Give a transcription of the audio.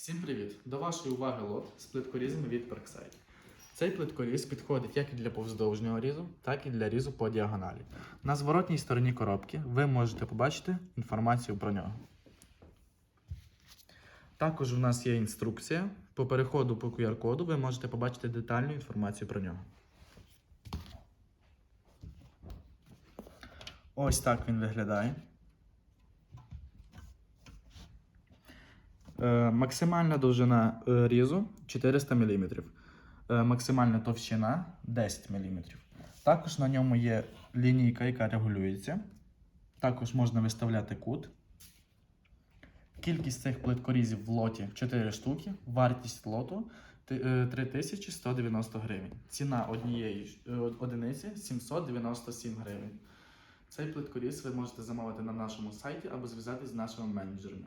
Всім привіт! До вашої уваги лот з плиткорізами від Parkside. Цей плиткоріз підходить як і для повздовжнього різу, так і для різу по діагоналі. На зворотній стороні коробки ви можете побачити інформацію про нього. Також у нас є інструкція. По переходу по QR-коду ви можете побачити детальну інформацію про нього. Ось так він виглядає. Максимальна довжина е, різу 400 мм. Е, Максимальна товщина 10 мм. Також на ньому є лінійка, яка регулюється. Також можна виставляти кут. Кількість цих плиткорізів в лоті 4 штуки. Вартість лоту е, 3190 гривень. Ціна однієї е, одиниці 797 гривень. Цей плиткоріз ви можете замовити на нашому сайті або зв'язатись з нашими менеджерами.